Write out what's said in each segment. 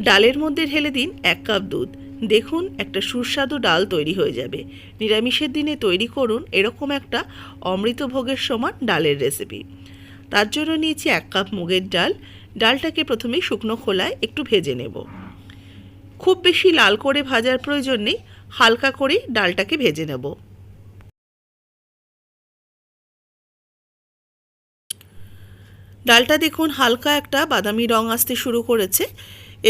ডালের মধ্যে ঢেলে দিন এক কাপ দুধ। দেখুন, একটা সুস্বাদু ডাল তৈরি হয়ে যাবে। নিরামিষের দিনে তৈরি করুন এরকম একটা অমৃতভোগের সমান ডালের রেসিপি তার জন্য নিয়েছি এক কাপ মুগের ডাল। ডালটাকে প্রথমে শুকনো খোলায় একটু ভেজে নেব। খুব বেশি লাল করে ভাজার প্রয়োজন নেই, হালকা করে ডালটাকে ভেজে নেব। ডালটা দেখুন হালকা একটা বাদামি রং আসতে শুরু করেছে।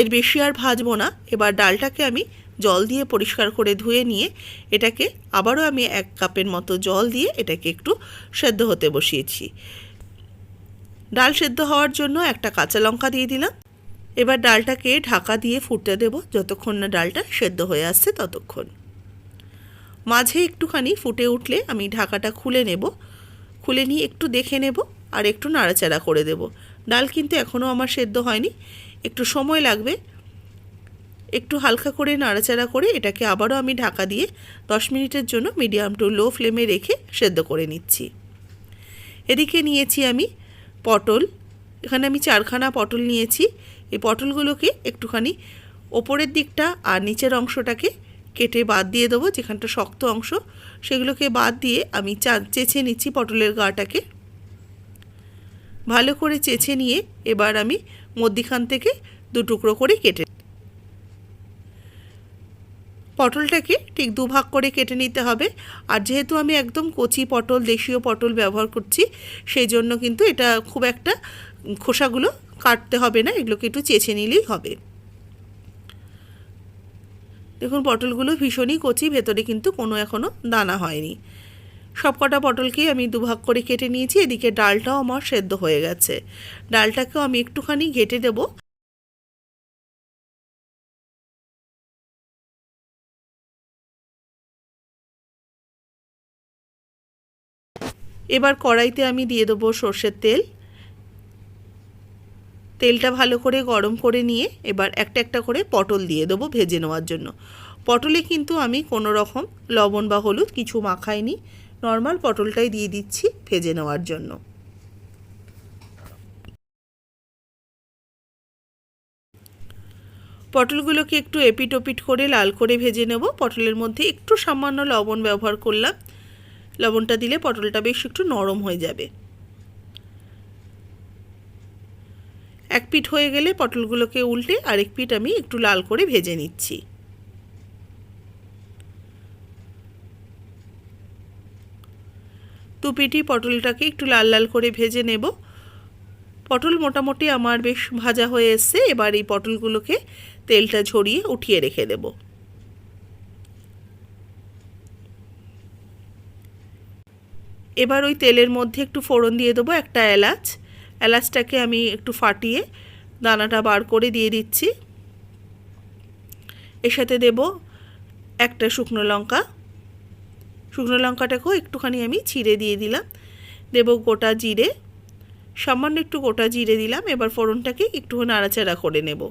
এর বেশি আর ভাজবো না। এবার ডালটাকে আমি জল দিয়ে পরিষ্কার করে ধুয়ে নিয়ে এটাকে আবারও আমি এক কাপের মতো জল দিয়ে এটাকে একটু সেদ্ধ হতে বসিয়েছি। ডাল সেদ্ধ হওয়ার জন্য একটা কাঁচা লঙ্কা দিয়ে দিলাম। এবার ডালটাকে ঢাকা দিয়ে ফুটতে দেব যতক্ষণ না ডালটা সেদ্ধ হয়ে আসছে ততক্ষণ। মাঝে একটুখানি ফুটে উঠলে আমি ঢাকাটা খুলে নেব। খুলে নিয়ে একটু দেখে নেব আর একটু নাড়াচাড়া করে দেব। ডাল কিন্তু এখনও আমার সেদ্ধ হয়নি। একটু সময় লাগবে। একটু হালকা করে নাড়াচাড়া করে এটাকে আবারও আমি ঢাকা দিয়ে দশ মিনিটের জন্য মিডিয়াম টু লো ফ্লেমে রেখে সেদ্ধ করে নিচ্ছি। এদিকে নিয়েছি আমি পটল। এখানে আমি চারখানা পটল নিয়েছি। এই পটলগুলোকে একটুখানি ওপরের দিকটা আর নিচের অংশটাকে কেটে বাদ দিয়ে দেবো, যেখানটা শক্ত অংশ। সেগুলোকে বাদ দিয়ে আমি চা চেঁচে নিচ্ছি পটলের গাটাকে। ভালো করে চেঁচে নিয়ে এবার আমি মধ্যিখান থেকে দু টুকরো করে কেটে পটলটাকে ঠিক দুভাগ করে কেটে নিতে হবে। আর যেহেতু আমি একদম কচি পটল, দেশীয় পটল ব্যবহার করছি, সেই জন্য কিন্তু এটা খুব একটা খোসাগুলো কাটতে হবে না, এগুলোকে একটু চেঁচে নিলেই হবে। দেখুন, পটলগুলো ভীষণই কচি, ভেতরে কিন্তু কোনো এখনও দানা হয়নি। সব কটা পটলকেই আমি দুভাগ করে কেটে নিয়েছি, এদিকে ডালটাও আমার সেদ্ধ হয়ে গেছে। ডালটাকেও আমি একটুখানি ঘেটে দেবো। এবার কড়াইতে আমি দিয়ে দেবো সর্ষের তেল। তেলটা ভালো করে গরম করে নিয়ে এবার একটা একটা করে পটল দিয়ে দেবো ভেজে নেওয়ার জন্য। পটলে কিন্তু আমি কোনো রকম লবণ বা হলুদ কিছু মাখাইনি। নর্মাল পটলটাই দিয়ে দিচ্ছি ভেজে নেওয়ার জন্য। পটলগুলোকে একটু এপিট ওপিট করে লাল করে ভেজে নেব। পটলের মধ্যে একটু সামান্য লবণ ব্যবহার করলাম। লবণটা দিলে পটলটা বেশ একটু নরম হয়ে যাবে। এক পিঠ হয়ে গেলে পটলগুলোকে উল্টে আরেক পিঠ আমি একটু লাল করে ভেজে নিচ্ছি। দু পিঠি পটলটাকে একটু লাল লাল করে ভেজে নেব। পটল মোটামুটি আমার বেশ ভাজা হয়ে এসছে। এবার এই পটলগুলোকে তেলটা ঝরিয়ে উঠিয়ে রেখে দেব। এবার ওই তেলের মধ্যে একটু ফোড়ন দিয়ে দেবো, একটা এলাচ। এলাচটাকে আমি একটু ফাটিয়ে দানাটা বার করে দিয়ে দিচ্ছি। এর সাথে দেব একটা শুকনো লঙ্কা। শুকনো লঙ্কাটাকেও একটুখানি আমি ছিঁড়ে দিয়ে দিলাম। দেব গোটা জিরে, সামান্য একটু গোটা জিরে দিলাম, এবার ফোড়নটাকে একটু নাড়াচাড়া করে নেব।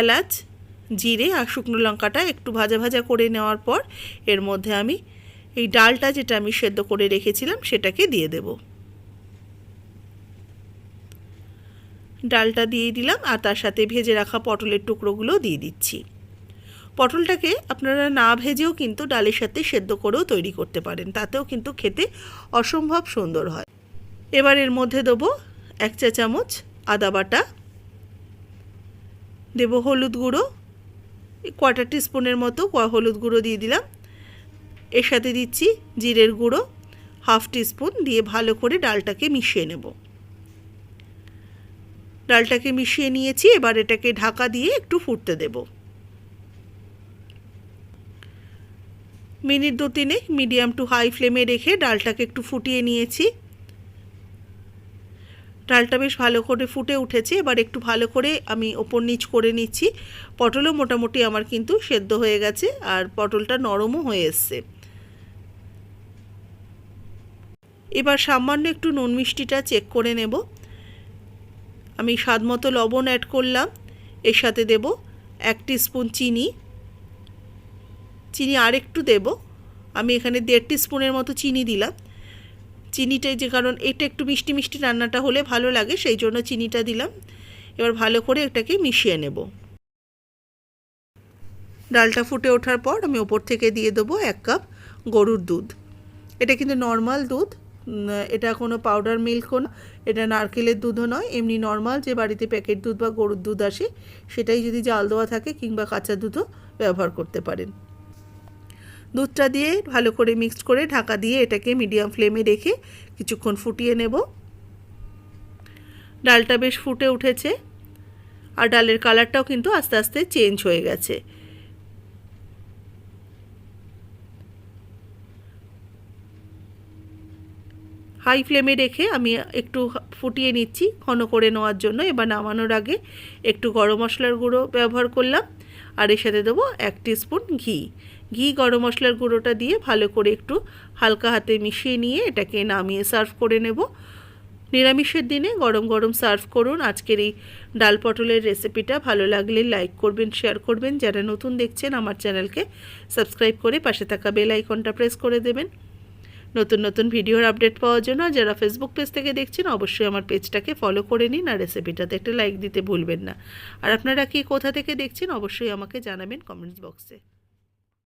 এলাচ, জিরে আর শুকনো লঙ্কাটা একটু ভাজা ভাজা করে নেওয়ার পর এর মধ্যে আমি এই ডালটা যেটা আমি সেদ্ধ করে রেখেছিলাম সেটাকে দিয়ে দেব। ডালটা দিয়ে দিলাম আর তার সাথে ভেজে রাখা পটলের টুকরোগুলো দিয়ে দিচ্ছি। পটলটাকে আপনারা না ভেজেও কিন্তু ডালের সাথে সেদ্ধ করেও তৈরি করতে পারেন। তাতেও কিন্তু খেতে অসম্ভব সুন্দর হয়। এবার এর মধ্যে দেবো এক চা চামচ আদা বাটা, দেবো হলুদ গুঁড়ো কোয়ার্টার টিস্পুনের মতো হলুদ গুঁড়ো দিয়ে দিলাম। এর সাথে দিচ্ছি জিরের গুঁড়ো হাফ টিস্পুন দিয়ে ভালো করে ডালটাকে মিশিয়ে নেব। ডালটাকে মিশিয়ে নিয়েছি, এবার এটাকে ঢাকা দিয়ে একটু ফুটতে দেব। মিনিট দু তিনে মিডিয়াম টু হাই ফ্লেমে রেখে ডালটাকে একটু ফুটিয়ে নিয়েছি। ডালটা বেশ ভালো করে ফুটে উঠেছে। এবার একটু ভালো করে আমি ওপর নিচ করে নিচ্ছি। পটলও মোটামুটি আমার কিন্তু সেদ্ধ হয়ে গেছে আর পটলটা নরমও হয়ে এসছে। এবার সামান্য একটু নুন মিষ্টিটা চেক করে নেব। আমি স্বাদ মতো লবণ অ্যাড করলাম। এর সাথে দেব এক স্পুন চিনি। চিনি আর একটু দেব। আমি এখানে দেড় স্পুনের মতো চিনি দিলাম। চিনিটাই যে কারণ এটা একটু মিষ্টি মিষ্টি রান্নাটা হলে ভালো লাগে, সেই জন্য চিনিটা দিলাম। এবার ভালো করে এটাকে মিশিয়ে নেব। ডালটা ফুটে ওঠার পর আমি ওপর থেকে দিয়ে দেবো এক কাপ গরুর দুধ। এটা কিন্তু নর্মাল দুধ এটা কোনো পাউডার মিল্কও না, এটা নারকেলের দুধও নয়, এমনি নর্মাল যে বাড়িতে প্যাকেট দুধ বা গরুর দুধ আসে, সেটাই যদি জাল দেওয়া থাকে কিংবা কাঁচা দুধও ব্যবহার করতে পারেন। দুধটা দিয়ে ভালো করে মিক্সড করে ঢাকা দিয়ে এটাকে মিডিয়াম ফ্লেমে রেখে কিছুক্ষণ ফুটিয়ে নেব। ডালটা বেশ ফুটে উঠেছে আর ডালের কালারটাও কিন্তু আস্তে আস্তে চেঞ্জ হয়ে গেছে। হাই ফ্লেমে রেখে আমি একটু ফুটিয়ে নিচ্ছি, ঘন করে নেওয়ার জন্য। এবার নামানোর আগে একটু গরম মশলার গুঁড়ো ব্যবহার করলাম। আর এর সাথে দেবো এক স্পুন ঘি। ঘি গরম মশলার গুঁড়োটা দিয়ে ভালো করে একটু হালকা হাতে মিশিয়ে নিয়ে এটাকে নামিয়ে সার্ভ করে নেব। নিরামিষের দিনে গরম গরম সার্ভ করুন। আজকের এই ডাল পটলের রেসিপিটা ভালো লাগলে লাইক করবেন শেয়ার করবেন। যারা নতুন দেখছেন, আমার চ্যানেলকে সাবস্ক্রাইব করে পাশে থাকা বেল আইকনটা প্রেস করে দেবেন। নতুন নতুন ভিডিওর আপডেট পাওয়ার জন্য যারা ফেসবুক পেজ থেকে দেখছেন, অবশ্যই আমার পেজটাকে ফলো করে নিন আর রেসিপিটাতে একটা লাইক দিতে ভুলবেন না। আর আপনারা কি কোথা থেকে দেখছেন, অবশ্যই আমাকে জানাবেন কমেন্টস বক্সে